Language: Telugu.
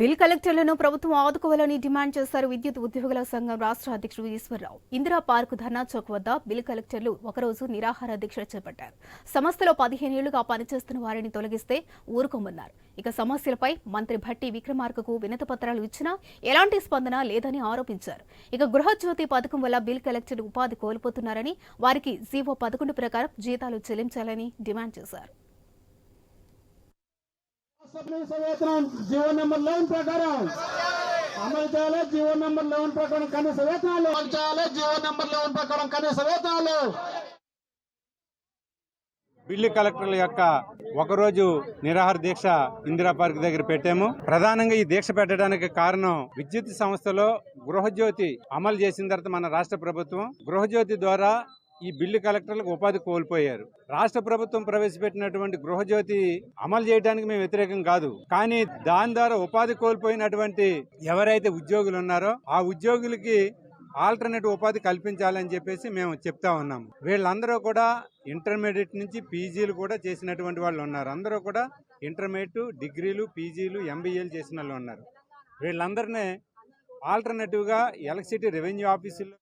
బిల్ కలెక్టర్లను ప్రభుత్వం ఆదుకోవాలని డిమాండ్ చేశారు విద్యుత్ ఉద్యోగుల సంఘం రాష్ట్ర అధ్యక్షుడు ఈశ్వరరావు. ఇందిరా పార్క్ ధర్నా చౌక్ వద్ద బిల్ కలెక్టర్లు ఒకరోజు నిరాహార దీక్ష చేపట్టారు. సంస్థలో పదిహేనేళ్ళుగా పనిచేస్తున్న వారిని తొలగిస్తే ఊరుకోమన్నారు. ఇక సమస్యలపై మంత్రి భట్టి విక్రమార్కకు వినతి పత్రాలు ఇచ్చినా ఎలాంటి స్పందన లేదని ఆరోపించారు. ఇక గృహజ్యోతి పథకం వల్ల బిల్ కలెక్టర్లు ఉపాధి కోల్పోతున్నారని వారికి జీవో పదకొండు ప్రకారం జీతాలు చెల్లించాలని డిమాండ్ చేశారు. వేతనం జీవో నెంబర్ లెవెన్ ప్రకారం. అమలు చేయాలి జీవో నెంబర్ లెవెన్ ప్రకారం కనీస వేతనాలు? అమలు చేయాలి జీవో నెంబర్ లెవెన్ ప్రకారం కనీస వేతనాలు? బిల్లు కలెక్టర్ల యొక్క ఒకరోజు నిరాహార దీక్ష ఇందిరా పార్క్ దగ్గర పెట్టాము. ప్రధానంగా ఈ దీక్ష పెట్టడానికి కారణం విద్యుత్ సంస్థలో గృహజ్యోతి అమలు చేసిన తర్వాత మన రాష్ట్ర ప్రభుత్వం. గృహజ్యోతి ద్వారా ఈ బిల్లు కలెక్టర్లకు ఉపాధి కోల్పోయారు. రాష్ట్ర ప్రభుత్వం ప్రవేశపెట్టినటువంటి గృహజ్యోతి అమలు చేయడానికి మేము వ్యతిరేకం కాదు. కానీ దాని ద్వారా ఉపాధి కోల్పోయినటువంటి ఎవరైతే ఉద్యోగులు ఉన్నారో ఆ ఉద్యోగులకి ఆల్టర్నేట్ ఉపాధి కల్పించాలని చెప్పేసి మేము చెప్తా ఉన్నాము. వీళ్ళందరూ కూడా ఇంటర్మీడియట్ నుంచి పీజీలు కూడా చేసినటువంటి వాళ్ళు ఉన్నారు. అందరూ కూడా ఇంటర్మీడియట్ డిగ్రీలు పీజీలు ఎంబీఏలు చేసిన వాళ్ళు ఉన్నారు. వీళ్ళందరినీ ఆల్టర్నేటివ్గా ఎలక్ట్రిసిటీ రెవెన్యూ ఆఫీసుల్లో